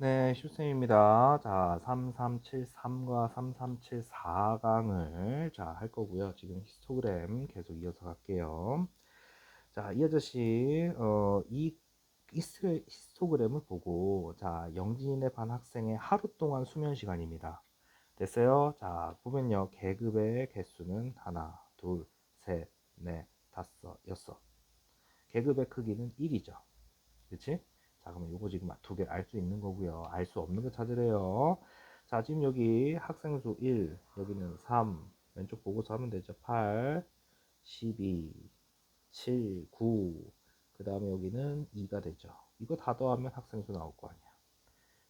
네, 슈쌤입니다. 자, 3373과 3374강을 자, 할 거고요. 지금 히스토그램 계속 이어서 갈게요. 자, 이 아저씨 어, 이 히스토, 히스토그램을 보고 자, 영진의 반 학생의 하루 동안 수면 시간입니다. 됐어요? 자, 보면요. 계급의 개수는 하나, 둘, 셋, 넷, 다섯, 여섯. 계급의 크기는 1이죠. 그렇지? 자, 그러면 요거 지금 두 개 알 수 있는 거고요. 알 수 없는 거 찾으래요. 자, 지금 여기 학생 수 1, 여기는 3, 왼쪽 보고서 하면 되죠. 8, 12, 7, 9, 그 다음에 여기는 2가 되죠. 이거 다 더하면 학생 수 나올 거 아니야.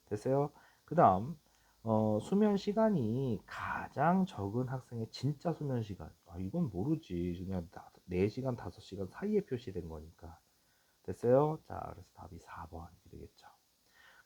됐어요? 그 다음, 어, 수면 시간이 가장 적은 학생의 진짜 수면 시간. 아, 이건 모르지. 그냥 4시간, 5시간 사이에 표시된 거니까. 됐어요? 자, 그래서 답이 4번 이렇게 되겠죠.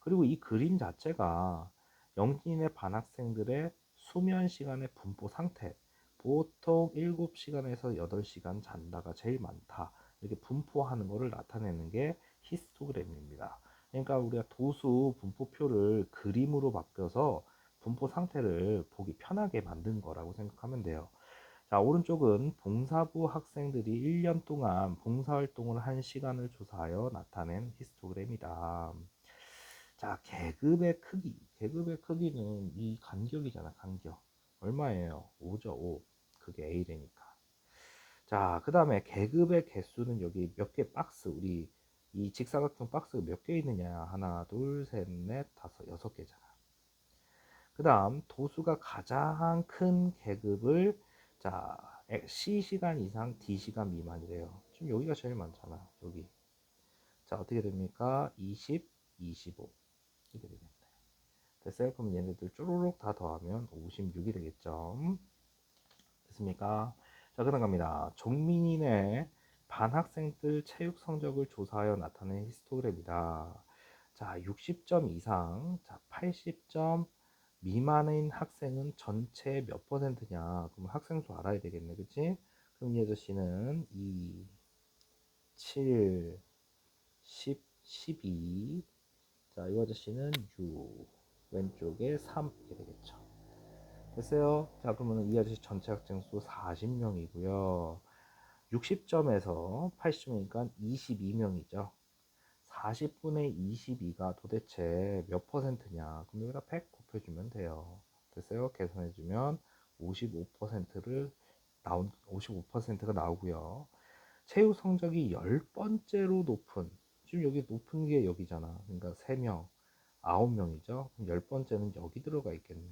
그리고 이 그림 자체가 영진의 반학생들의 수면 시간의 분포 상태. 보통 7시간에서 8시간 잔다가 제일 많다. 이렇게 분포하는 것을 나타내는 게 히스토그램입니다. 그러니까 우리가 도수 분포표를 그림으로 바뀌어서 분포 상태를 보기 편하게 만든 거라고 생각하면 돼요. 자, 오른쪽은 봉사부 학생들이 1년 동안 봉사활동을 한 시간을 조사하여 나타낸 히스토그램이다. 자, 계급의 크기. 계급의 크기는 이 간격이잖아, 간격. 얼마예요? 5죠, 5. 그게 A래니까. 자, 그 다음에 계급의 개수는 여기 몇 개 박스, 우리 이 직사각형 박스가 몇 개 있느냐? 하나, 둘, 셋, 넷, 다섯, 여섯 개잖아. 그 다음, 도수가 가장 큰 계급을 자, C시간 이상 D시간 미만이래요. 지금 여기가 제일 많잖아. 여기. 자, 어떻게 됩니까? 20, 25. 이렇게 되겠네. 됐어요? 그럼 얘네들 쪼르륵 다 더하면 56이 되겠죠. 됐습니까? 자, 그 다음 갑니다. 종민이네 반학생들 체육 성적을 조사하여 나타낸 히스토그램이다. 자, 60점 이상, 자, 80점 미만인 학생은 전체 몇 퍼센트냐? 그럼 학생 수 알아야 되겠네, 그치? 그럼 이 아저씨는 2, 7, 10, 12. 자, 이 아저씨는 6. 왼쪽에 3 이렇게 되겠죠. 됐어요? 자, 그러면 이 아저씨 전체 학생 수 40명이고요. 60점에서 80점이니까 22명이죠. 40분의 22가 도대체 몇 퍼센트냐? 그럼 여기다 100 곱해주면 돼요. 됐어요? 계산해주면 55%를 나온 55%가 나오고요. 체육 성적이 10번째로 높은 지금 여기 높은 게 여기잖아. 그러니까 3명, 9명이죠. 그럼 10번째는 여기 들어가 있겠네.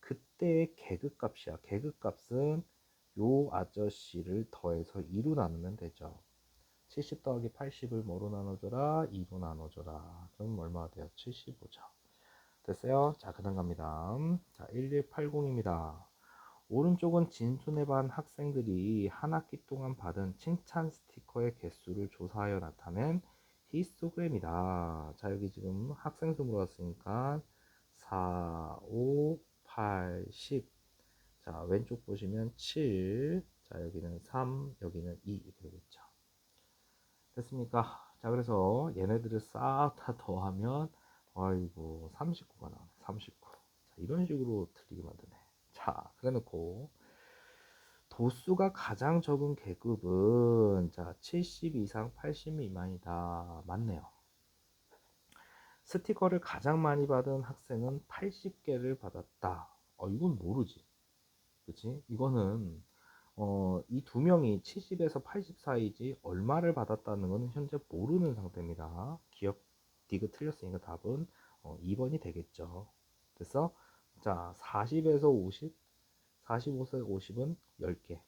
그때의 계급값이야. 계급값은 요 아저씨를 더해서 2로 나누면 되죠. 70 더하기 80을 뭐로 나눠줘라? 2로 나눠줘라. 그럼 얼마가 돼요? 75죠. 됐어요? 자, 그 다음 갑니다. 자, 1180입니다. 오른쪽은 진순의 반 학생들이 한 학기 동안 받은 칭찬 스티커의 개수를 조사하여 나타낸 히스토그램이다. 자, 여기 지금 학생 수 물어봤으니까 4, 5, 8, 10. 자, 왼쪽 보시면 7. 자, 여기는 3, 여기는 2 이렇게 되겠죠. 됐습니까? 자, 그래서 얘네들을 싹 다 더하면 아이고 39가 나오네. 39. 자, 이런 식으로 틀리게 만드네. 자, 그래 놓고 도수가 가장 적은 계급은 자, 70 이상 80 미만이다. 맞네요. 스티커를 가장 많이 받은 학생은 80개를 받았다. 어, 이건 모르지. 그치? 이거는 어, 이 두 명이 70에서 80 사이지 얼마를 받았다는 것은 현재 모르는 상태입니다. 기억 디그 틀렸으니까 답은 어, 2번이 되겠죠. 됐어? 자, 40에서 50, 45에서 50은 10개.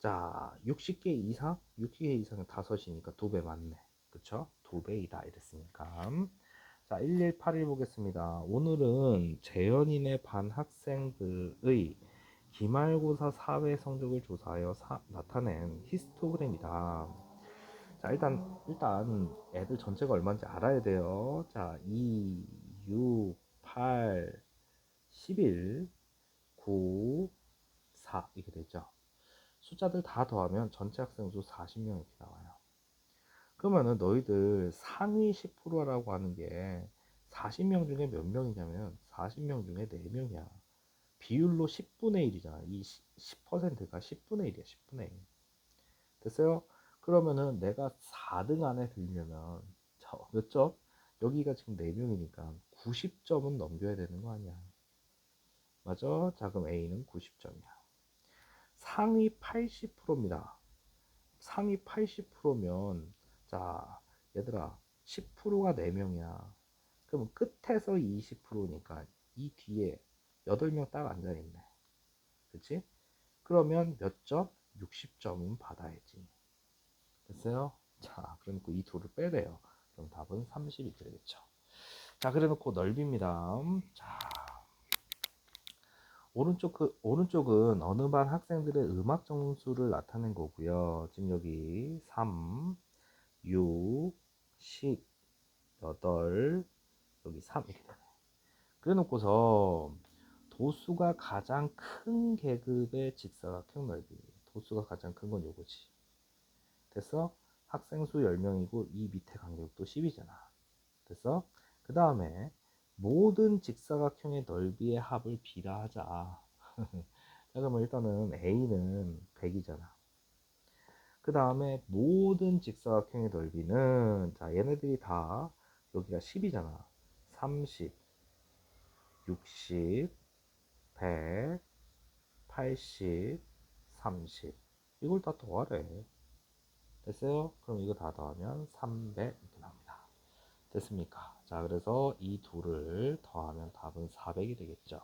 자, 60개 이상? 60개 이상은 5이니까 2배 맞네. 그쵸? 2배이다. 이랬으니까. 자, 1181 보겠습니다. 오늘은 재현인의 반 학생들의 기말고사 사회 성적을 조사하여 사, 나타낸 히스토그램이다. 자, 일단, 일단 애들 전체가 얼마인지 알아야 돼요. 자, 2, 6, 8, 11, 9, 4 이렇게 되죠. 숫자들 다 더하면 전체 학생 수 40명 이렇게 나와요. 그러면은 너희들 상위 10%라고 하는 게 40명 중에 몇 명이냐면 40명 중에 4명이야. 비율로 10분의 1이잖아. 이 10%가 10분의 1이야. 10분의 1. 됐어요? 그러면은 내가 4등 안에 들면은 자, 몇 점? 여기가 지금 4명이니까 90점은 넘겨야 되는 거 아니야. 맞아? 자, 그럼 A는 90점이야. 상위 80%입니다. 상위 80%면 자, 얘들아 10%가 4명이야. 그럼 끝에서 20%니까 이 뒤에 8명 딱 앉아있네. 그치? 그러면 몇 점? 60점은 받아야지. 됐어요? 자, 그러니까 이 둘을 빼래요. 그럼 답은 30이 되겠죠. 자, 그래놓고 넓입니다. 자, 오른쪽 그 오른쪽은 어느 반 학생들의 음악 점수를 나타낸 거고요. 지금 여기 3, 6, 10, 8, 여기 3 이렇게 되네. 그래 놓고서 도수가 가장 큰 계급의 직사각형 넓이. 도수가 가장 큰 건 요거지. 됐어? 학생 수 10명이고 이 밑에 간격도 10이잖아. 됐어? 그 다음에 모든 직사각형의 넓이의 합을 B라 하자. 자, 그러면 일단은 A는 100이잖아. 그 다음에 모든 직사각형의 넓이는 자 얘네들이 다 여기가 10이잖아. 30, 60, 100, 80, 30 이걸 다 더하래. 됐어요? 그럼 이거 다 더하면 300 이렇게 나옵니다. 됐습니까? 자, 그래서 이 둘을 더하면 답은 400이 되겠죠.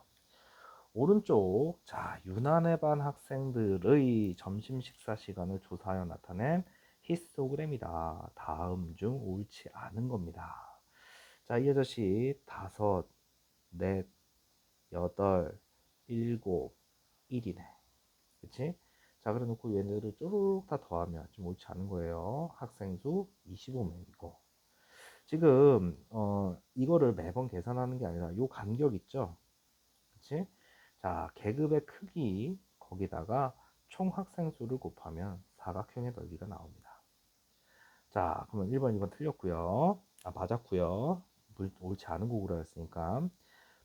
오른쪽, 자, 유난의 반 학생들의 점심 식사 시간을 조사하여 나타낸 히스토그램이다. 다음 중 옳지 않은 겁니다. 자, 이 아저씨 다섯, 넷, 여덟, 일곱, 일이네. 그치? 자, 그래 놓고 얘네들을 쪼르륵 다 더하면 좀 옳지 않은 거예요. 학생 수 25명이고. 지금, 어, 이거를 매번 계산하는 게 아니라 요 간격 있죠? 그치? 자, 계급의 크기, 거기다가 총 학생 수를 곱하면 사각형의 넓이가 나옵니다. 자, 그러면 1번, 2번 틀렸고요. 아, 맞았고요. 옳지 않은 거구라 했으니까.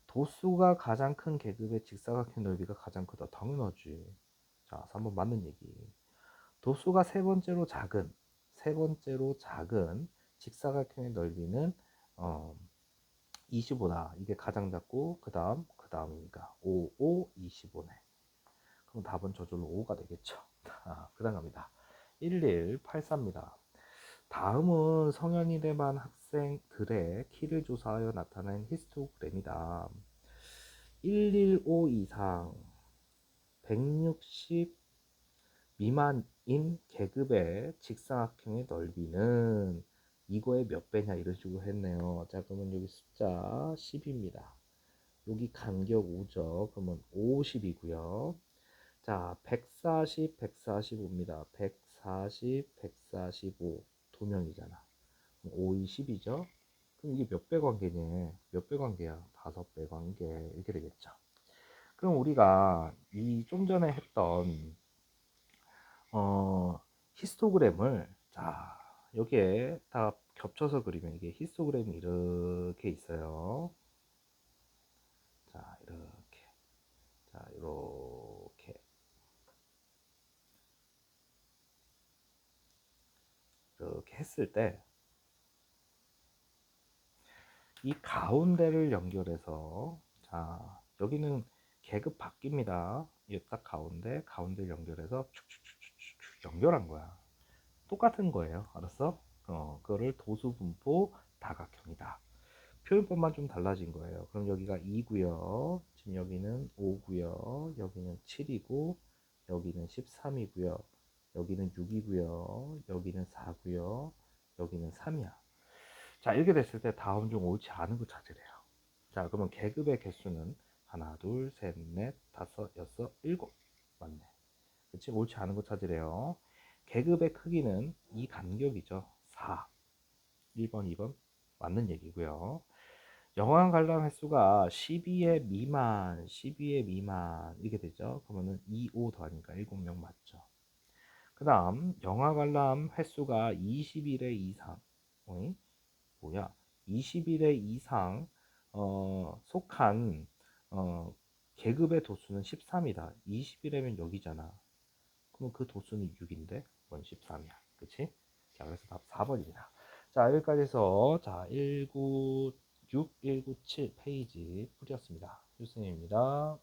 도수가 가장 큰 계급의 직사각형 넓이가 가장 크다. 당연하지. 자, 3번 맞는 얘기. 도수가 세 번째로 작은, 세 번째로 작은 직사각형의 넓이는 어, 25다. 이게 가장 작고, 그 다음, 그 다음이니까 5, 5, 25네. 그럼 답은 저절로 5가 되겠죠. 아, 그 다음 갑니다. 1184입니다. 다음은 성현이대 반 학생들의 키를 조사하여 나타낸 히스토그램이다. 115 이상 160 미만인 계급의 직사각형의 넓이는 이거의 몇 배냐 이런 식으로 했네요. 자 그러면 여기 숫자 10입니다. 여기 간격 5죠. 그러면 50이고요. 자 140, 145입니다. 140, 145 두 명이잖아. 5, 2, 10이죠. 그럼 이게 몇 배 관계냐? 몇 배 관계야? 다섯 배 관계 이렇게 되겠죠. 그럼 우리가 이 좀 전에 했던 어, 히스토그램을 자 여기에 다 겹쳐서 그리면 이게 히스토그램이 이렇게 있어요. 자 이렇게 자 이렇게 이렇게 했을 때 이 가운데를 연결해서 자 여기는 계급 바뀝니다. 이딱 가운데 가운데를 연결해서 축축축축축 연결한 거야. 똑같은 거예요. 알았어? 어, 그거를 도수분포 다각형이다. 표현법만 좀 달라진 거예요. 그럼 여기가 2고요. 지금 여기는 5고요. 여기는 7이고 여기는 13이고요. 여기는 6이고요. 여기는 4고요. 여기는 3이야. 자, 이렇게 됐을 때 다음 중 옳지 않은 거 찾으래요. 자, 그러면 계급의 개수는 하나, 둘, 셋, 넷, 다섯, 여섯, 일곱. 맞네. 그치? 옳지 않은 거 찾으래요. 계급의 크기는 이 간격이죠. 4. 1번, 2번. 맞는 얘기고요. 영화 관람 횟수가 12회 미만, 12회 미만 이렇게 되죠. 그러면은 2, 5 더하니까 7명 맞죠. 그 다음 영화 관람 횟수가 21회 이상 어이? 뭐야 21회 이상 어, 속한 어, 계급의 도수는 13이다. 20이라면 여기잖아. 그럼 그 도수는 6인데 이건 13이야. 그치? 자, 그래서 답 4번입니다. 자, 여기까지 해서 자, 196, 197 페이지 풀이었습니다. 유승입니다.